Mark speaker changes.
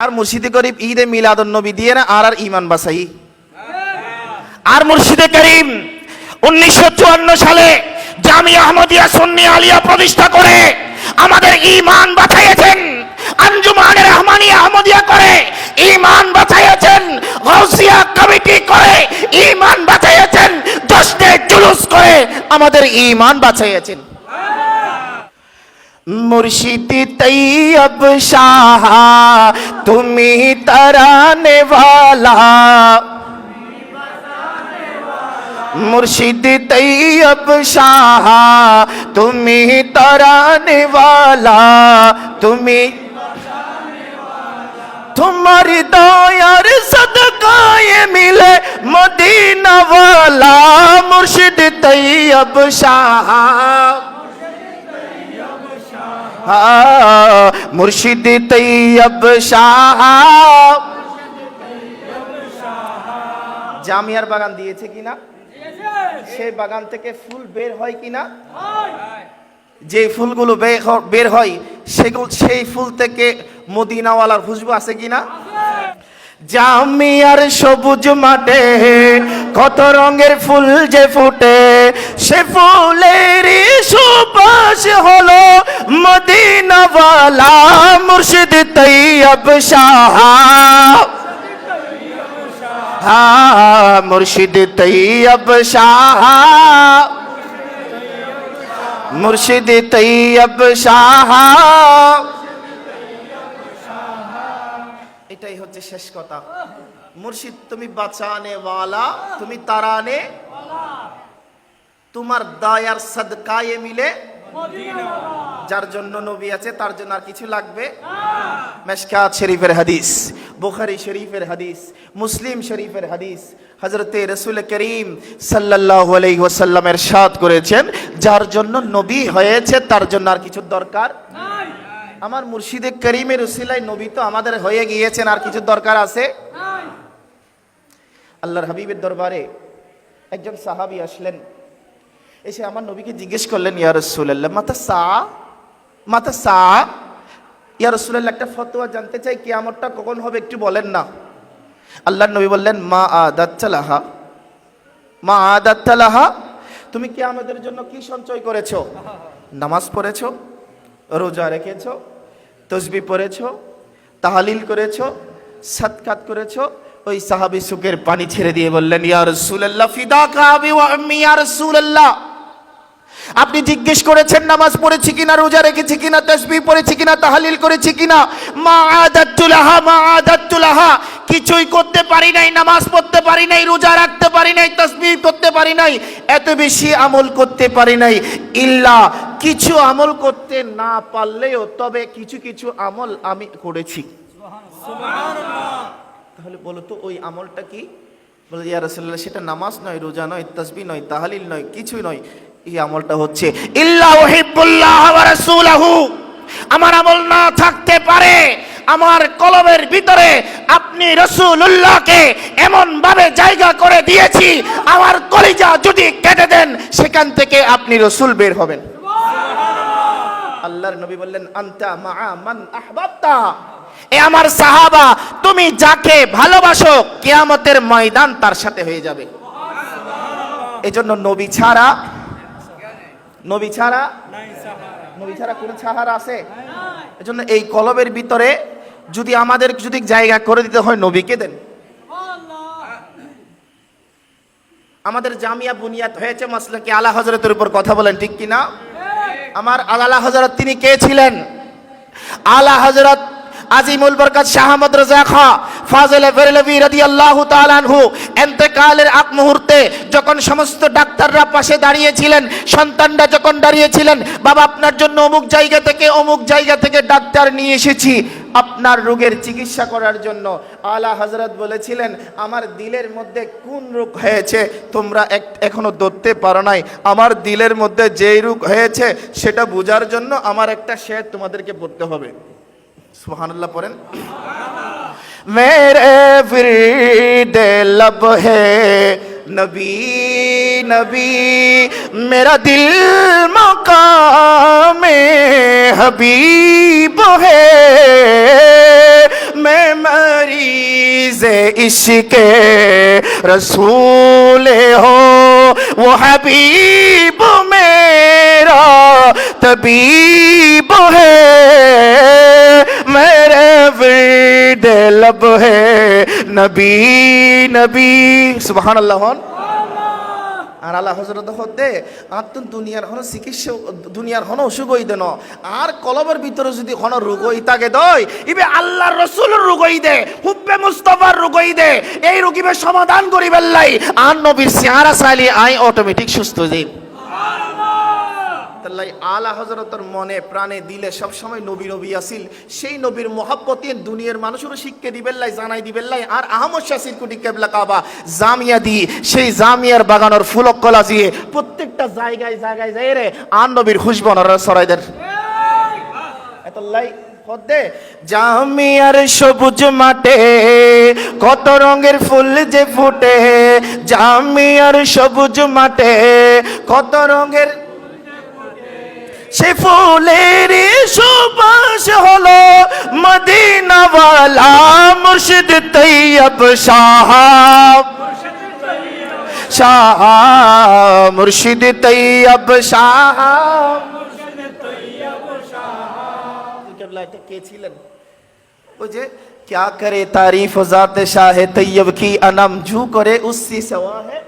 Speaker 1: আর মুর্শিদে করিম ঈদে মিলাদুন নবী দিয়ে না আর আর ইমান বাসাই আর মুর্শিদে করিম উনিশশো চুয়ান্ন সালে জামিয়া আহমদিয়া সুন্নি আলিয়া প্রতিষ্ঠা করে আমাদের ইমান বাঁচাইয়েছেন আঞ্জুমানের রহমানিয়া আহমদিয়া করে ইমান বাঁচাইয়েছেন গাউসিয়া কমিটি করে ইমান বাঁচাইয়েছেন জশ্নে জুলুস করে আমাদের ইমান বাঁচাইয়েছেন मुर्शिद तैयब शाह, तुम्ही तराने वाला। मुर्शिद तैयब शाह, तुम्ही तराने वाला। तुम्ही तुम्हारी दयार सदका ये मिले मदीना वाला। मुर्शिद तैयब शाह। মুর্শিদ তৈয়ব শাহ। জামিয়ার বাগান দিয়েছে কিনা? সেই বাগান থেকে ফুল বের হয় কিনা? যে ফুলগুলো বের হয়, সেগুলো সেই ফুল থেকে মদিনাওয়ালার খুশবু আছে কিনা? জামিয়ার সবুজ মাঠে কত রঙের ফুল যে ফুটে সে ফুলের সুবাস হলো মদিনাওয়ালা মুর্শিদ তৈয়ব শাহ। মুর্শিদ তৈয়ব শাহ। মুর্শিদ তৈয়ব শাহ। এটাই হচ্ছে শেষ কথা। মুর্শিদ, তুমি বাঁচানে তুমি তারানে তোমার দয়ার সদকায়ে মিলে যার জন্য নবী আছে তার জন্য আর কিছু লাগবে? মেশকাত শরীফের হাদিস বুখারি শরীফের হাদিস মুসলিম শরীফের হাদিস হজরতে রসুল করিম সাল্লাল্লাহু আলাইহি ওয়াসাল্লামের সাদ করেছেন যার জন্য নবী হয়েছে তার জন্য আর কিছু দরকার আমার মুর্শিদে করিমের উসিলায় নবী তো আমাদের হয়ে গিয়েছেন আর কিছু দরকার আছে? আল্লাহর হাবিবের দরবারে একজন সাহাবী আসলেন এসে আমার নবীকে জিজ্ঞেস করলেন, ইয়া রসুল্লাহ মাতা সা মাতা সা, ইয়া রসুল্লাহ একটা ফতোয়া জানতে চাই, কিয়ামতটা কখন হবে একটু বলেন না। আল্লাহর নবী বললেন, মা আদাচ্চালাহা মা আদাত্তালাহা তুমি কি আমাদের জন্য কি সঞ্চয় করেছ? নামাজ পড়েছো, রোজা রেখেছো, তসবি পড়েছো, তাহালিল করেছ সৎকাত করেছ? ওই সাহাবি সুখের পানি ছেড়ে দিয়ে বললেন, ইয়া রাসূলুল্লাহ ফিদাকা আবি ওয়া আম্মি, ইয়া আপনি জিজ্ঞেস করেছেন নামাজ পড়েছি কিনা, রোজা রেখেছি কিনা তসবি পড়েছি কিনা, তাহালিল করেছি কিনা? মা আদাতুলাহা মা আদাতুলাহা কিছুই করতে পারি নাই, নামাজ পড়তে পারি নাই, রোজা রাখতে পারি নাই তসবি করতে পারি নাই, এত বেশি আমল করতে পারি নাই। ইল্লা, কিছু আমল করতে না পারলেও তবে কিছু কিছু আমল আমি করেছি। তাহলে বলো তো, ওই আমলটা কি? বলে, ইয়া রাসূলুল্লাহ, সেটা নামাজ নয়, রোজা নয়, তাসবিহ নয়, তাহালিল নয়, কিছুই নয়। এই আমলটা হচ্ছে আমার আমল না থাকতে পারে আমার কলবের ভিতরে আপনি রসুল্লাহকে এমন ভাবে জায়গা করে দিয়েছি আমার কলিজা যদি কেটে দেন সেখান থেকে আপনি রসুল বের হবেন। আল্লাহর নবী বললেন আন্তা মা মান আহবাবতা। এ আমার সাহাবা তুমি যাকে ভালোবাসো কিয়ামতের ময়দান তার সাথে হয়ে যাবে। এজন্য নবী ছাড়া নবী ছাড়া? নবী ছাড়া কোন ছাহারা আছে? এজন্য এই কলবের ভিতরে যদি আমাদের যদি জায়গা করে দিতে হয় নবীকে দেন? আমাদের জামিয়া বুনিয়াদ হয়েছে মাসলাকে আলা হজরতের উপর কথা বলেন, ঠিক কিনা? আমার আলা হজরত তিনি কে ছিলেন? আলা হজরত আজিমুল বরকত শাহ আহমদ রাজা খা, ফাজল বেরলভি রাদিয়াল্লাহু তাআলা আনহু ইন্তেকালের আগ মুহূর্তে যখন সমস্ত ডাক্তাররা পাশে দাঁড়িয়েছিলেন, সন্তানরা যখন দাঁড়িয়েছিলেন, বাবা আপনার জন্য অমুক জায়গা থেকে অমুক জায়গা থেকে ডাক্তার নিয়ে এসেছি। আপনার রোগের চিকিৎসা করার জন্য আলা হজরত বলেছিলেন, আমার দিলের মধ্যে কোন রোগ হয়েছে? তোমরা এখনও ধরতে পারো নাই। আমার দিলের মধ্যে যেই রোগ হয়েছে, সেটা বোঝার জন্য আমার একটা শেয়ার তোমাদেরকে পড়তে হবে। سبحان اللہ پڑھیں۔ میرے فرید لب ہے۔ نبی نبی، میرا دل مقام حبیب ہے۔ میں مریض عشق رسول ہو وہ حبیب میرا طبیب رب ہے نبی نبی سبحان اللہ ہون আর আল্লাহ হজরত হতে আর তো দুনিয়ার হন চিকিৎসা দুনিয়ার হন অসুখ হইতে ন আর কলবের ভিতরে যদি হন রোগ হই তাকে দই। ইবে আল্লাহ রসুল রোগ হই দে, হুব্বে মুস্তফার রোগ হই দে। এই রোগীবে সমাধান করি বেল্লাই আর নবীর সিহারা সালি আই অটোমেটিক সুস্থ দিন তাল্লাই আলা হজরতর মনে প্রাণে দিলে সব সময় নবী নবী আসিল। সেই নবীর মহাব্বতে দুনিয়ার মানুষেরও শিক্ষা দিবেন লাই, জানাই দিবেন লাই। আর আহমদ শাসির কুটি কেবলা কাবা, জামিয়া দি, সেই জামিয়ার বাগানোর ফুলক কলা দিয়ে প্রত্যেকটা জায়গায় জায়গায় যাই রে আর নবীর খুশবনার সরাইদের এতলাই হদে জামিয়ার সবুজ মাঠে কত রঙের ফুল যে ফুটে, জামিয়ার সবুজ মাঠে কত রঙের সে ফুলের সুবাস হলো মদিনাওয়ালা মুর্শিদ তৈয়ব শাহ শাহ মুর্শিদ তৈয়ব শাহ কে ছিলেন ওই যে क्या करे तारीफ जात शाह तैयब की अनम जू करे उससे सवा है